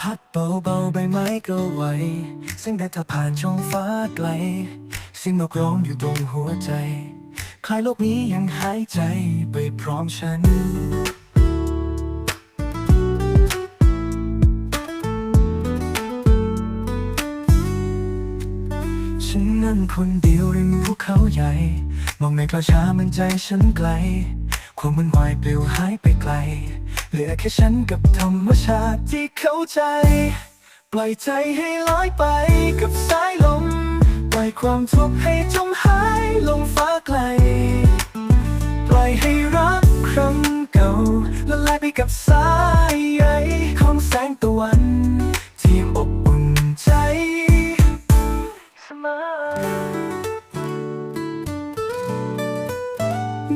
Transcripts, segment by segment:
พัดเบาๆใบไม้ก็ไหวเสียงแดดถ้าผ่านช่องฟ้าไกลเสียงนกร้องอยู่ตรงหัวใจ คลายโลกนี้ยังหายใจไปพร้อมฉันฉันนั่งคนเดียวริมภูเขาใหญ่ มองในกระช้ามันใจฉันไกล ความมันวายปลิวหายไปไกล เหลือแค่ฉันกับธรรมชาติที่เข้าใจ ปล่อยใจให้ลอยไปกับสายลม ปล่อยความทุกข์ให้จมหายลงฟ้าไกล ปล่อยให้รักครั้งเก่าละลายไปกับสาย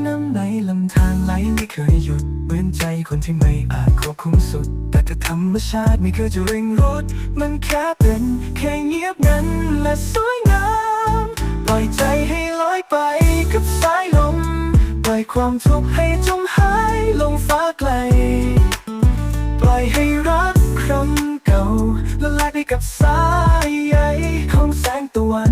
น้ำไหลลำธารไหลไม่เคยหยุดเหมือนใจคนที่ไม่อาจควบคุมสุด แต่ถ้าธรรมชาติไม่เคยจะเร่งรุดมันแค่เป็นแค่เงียบงันและสวยงามปล่อยใจให้ลอยไปกับสายลมปล่อยความทุกข์ให้จมหายลงฟ้าไกล ปล่อยให้รักครั้งเก่าละลายไปกับสายใยของแสงตะวัน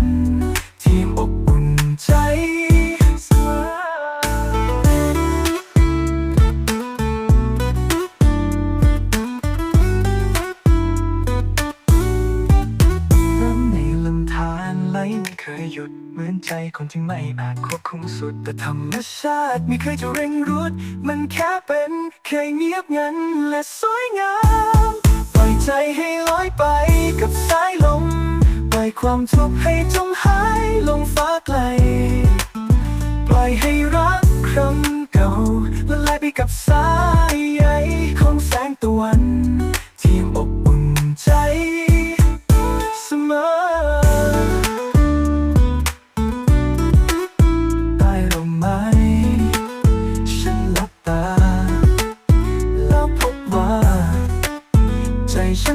ไม่เคยหยุด เหมือนใจคนที่ไม่อาจควบคุมสุด แต่ธรรมชาติไม่เคยจะเร่งรุด มันแค่เป็นแค่เงียบงันและสวยงามปล่อยใจให้ลอยไปกับสายลมปล่อยความทุกข์ให้จมหายลงฟ้าไกล ปล่อยให้รักครั้งเก่าละลายไปกับส ใจฉั